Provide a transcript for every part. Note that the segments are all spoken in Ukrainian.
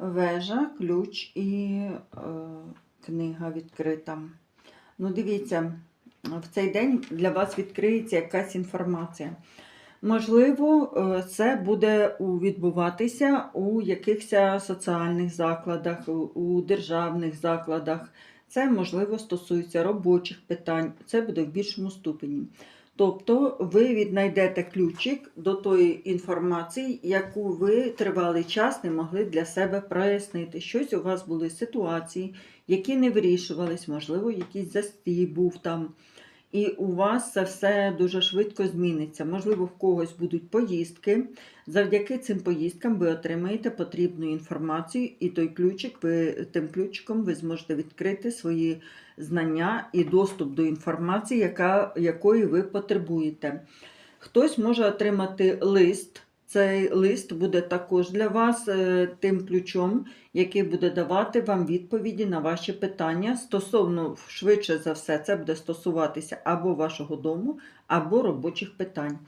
Вежа, ключ і е, книга відкрита. Ну, дивіться, в цей день для вас відкриється якась інформація. Можливо, е, це буде відбуватися у якихось соціальних закладах, у- у державних закладах. Це, можливо, стосується робочих питань, це буде в більшому ступені. Тобто ви віднайдете ключик до тої інформації, яку ви тривалий час не могли для себе прояснити. Щось у вас були ситуації, які не вирішувались, можливо, якийсь застій був там. І у вас це все дуже швидко зміниться. Можливо, в когось будуть поїздки. Завдяки цим поїздкам ви отримаєте потрібну інформацію, і той ключик, ви тим ключиком ви зможете відкрити свої знання і доступ до інформації, яка, якої ви потребуєте. Хтось може отримати лист. Цей лист буде також для вас е, тим ключом, який буде давати вам відповіді на ваші питання. Стосовно, швидше за все, це буде стосуватися або вашого дому, або робочих питань.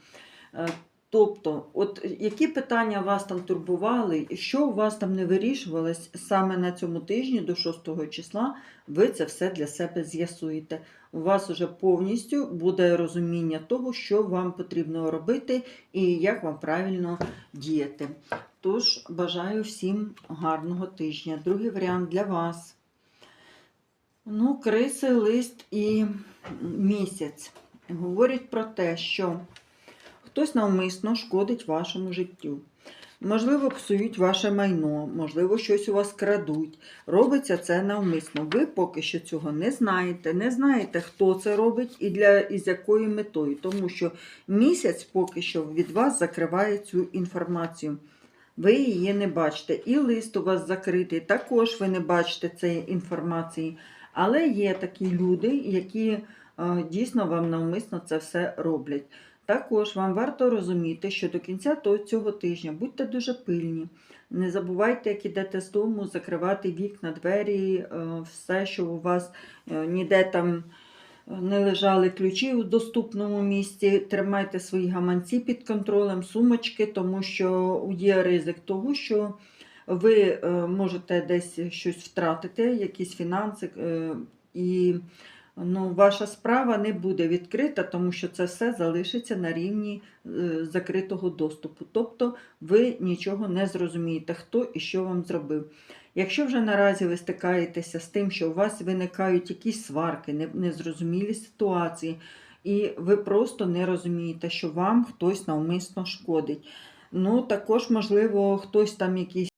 Е, Тобто, от які питання вас там турбували, що у вас там не вирішувалось саме на цьому тижні до 6 числа, ви це все для себе з'ясуєте. У вас уже повністю буде розуміння того, що вам потрібно робити і як вам правильно діяти. Тож бажаю всім гарного тижня. Другий варіант для вас. Ну, криси, лист і місяць говорять про те, що хтось навмисно шкодить вашому життю. Можливо, псують ваше майно, можливо, щось у вас крадуть. Робиться це навмисно. Ви поки що цього не знаєте, не знаєте, хто це робить і для і з якою метою, тому що місяць поки що від вас закриває цю інформацію. Ви її не бачите. І лист у вас закритий, також ви не бачите цієї інформації. Але є такі люди, які е, дійсно вам навмисно це все роблять. Також вам варто розуміти, що до кінця цього тижня будьте дуже пильні. Не забувайте, як ідете з дому, закривати вікна, двері, е, все, що у вас е, ніде там е, не лежали ключі у доступному місці. Тримайте свої гаманці під контролем, сумочки, тому що є ризик того, що ви можете десь щось втратити, якісь фінанси, і ну, ваша справа не буде відкрита, тому що це все залишиться на рівні е, закритого доступу. Тобто ви нічого не зрозумієте, хто і що вам зробив. Якщо вже наразі ви стикаєтеся з тим, що у вас виникають якісь сварки, не- незрозумілі ситуації, і ви просто не розумієте, що вам хтось навмисно шкодить. Ну, також, можливо, хтось там якісь